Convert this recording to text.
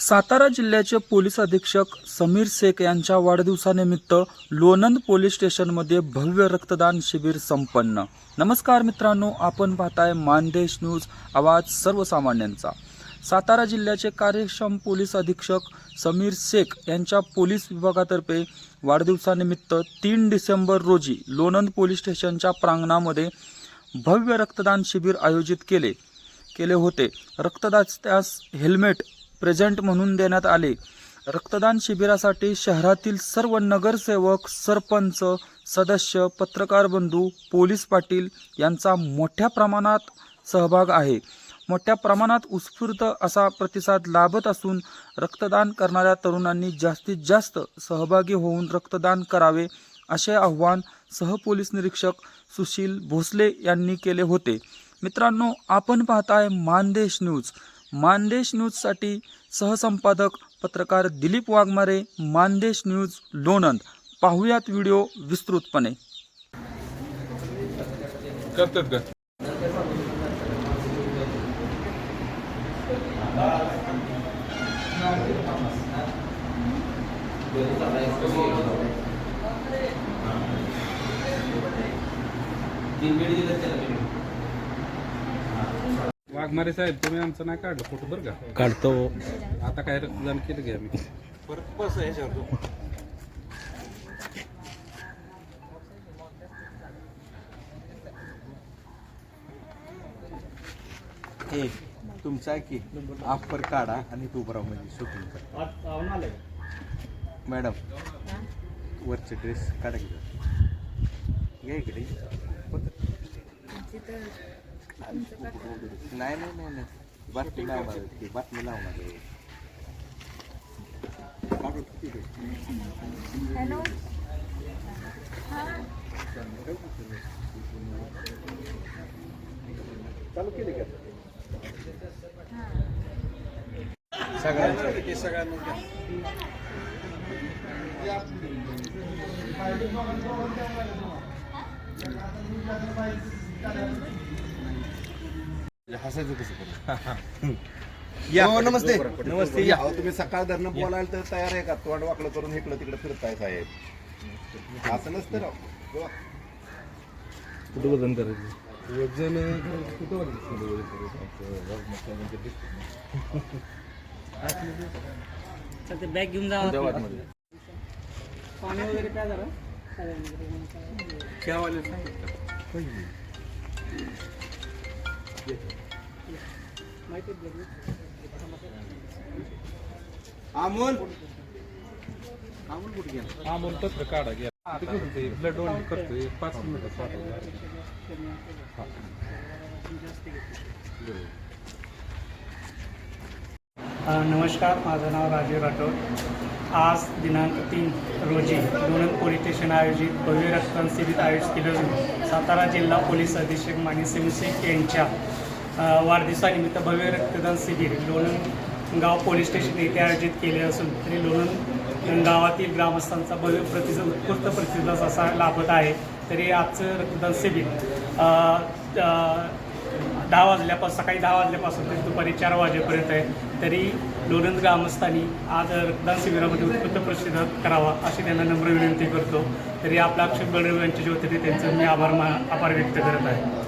सातारा जिल्ह्याचे पोलीस अधीक्षक समीर शेख यांच्या वाढदिवसानिमित्त लोणंद पोलीस स्टेशनमध्ये भव्य रक्तदान शिबिर संपन्न. नमस्कार मित्रांनो आपण पाहताय मानदेश न्यूज आवाज सर्वसामान्यांचा. सातारा जिल्ह्याचे कार्यक्षम पोलीस अधीक्षक समीर शेख यांच्या पोलीस विभागातर्फे वाढदिवसानिमित्त तीन डिसेंबर रोजी लोणंद पोलीस स्टेशनच्या प्रांगणामध्ये भव्य रक्तदान शिबिर आयोजित केले केले होते. रक्तदात्यास हेल्मेट प्रेझेंट म्हणून देण्यात आले. रक्तदान शिबिरासाठी शहरातील सर्व नगरसेवक सरपंच सदस्य पत्रकार बंधू पोलीस पाटील यांचा मोठ्या प्रमाणात सहभाग आहे. मोठ्या प्रमाणात उत्स्फूर्त असा प्रतिसाद लाभत असून रक्तदान करणाऱ्या तरुणांनी जास्तीत जास्त सहभागी होऊन रक्तदान करावे असे आव्हान सहपोलीस निरीक्षक सुशील भोसले यांनी केले होते. मित्रांनो आपण पाहताय मानदेश न्यूज. मानदेश न्यूजसाठी सहसंपादक पत्रकार दिलीप वाघमारे मानदेश न्यूज लोणंद. पाहुयात व्हिडिओ विस्तृतपणे. करतात वाघमारे साहेब तुम्ही आमचं नाही काढलं फोटो बरं का? काढतो. आता काय रक्तदान केलं घ्या मी. परत बस ह्याच्यावर ए तुमचा आहे की आफर काढा आणि तू बरा म्हणजे शूटिंग कर. मॅडम वरचे ड्रेस काढा घ्या इकडे. नाही नाही नाही नाही. बातमी आहे ती बातमी काढू किती हॅलो? चालू केले का सगळ्यांचे. हसायचं कसं या हो, नमस्ते. नमस्ते. या. अहो तुम्ही सकाळ धरणं बोलायला तर तयार आहे का? तोंड वाकडं करून इकडं तिकडे फिरताय साहेब. असं नसतं राव. हो. कुठं वजन करायचं? वजन तर ते बॅग घेऊन जावं. पाणी वगैरे काय जरा. अमोल अमोल कुठे गेला म्हणून पत्र काढा घ्या ब्लड डोनेट करतोय पाच मिनिटात पाठवलं नमस्कार माझं नाव राजीव राठोड. आज दिनांक तीन रोजी लोणंद पोलीस स्टेशन आयोजित भव्य रक्तदान शिबिर आयोजित केलं असून सातारा जिल्हा पोलीस अधीक्षक माने सिंगशेख यांच्या वाढदिवसानिमित्त भव्य रक्तदान शिबिर लोणंदगाव पोलीस स्टेशन येथे आयोजित केले असून तरी लोणंद गावातील ग्रामस्थांचा भव्य प्रतिसाद उत्कृष्ट प्रतिसाद असा लाभत आहे. तरी आजचं रक्तदान शिबिर दहा वाजल्यापासून सकाळी दहा वाजल्यापासून ते दुपारी चार वाजेपर्यंत आहे. तरी लोणंद ग्रामस्थांनी आज रक्तदान शिबिरामध्ये उत्कृष्ट प्रतिसाद करावा अशी त्यांना नम्र विनंती करतो. तरी आपला अक्षय बळदेव यांच्या ज्योतीने त्यांचं मी आभार मा आभार व्यक्त करत आहे.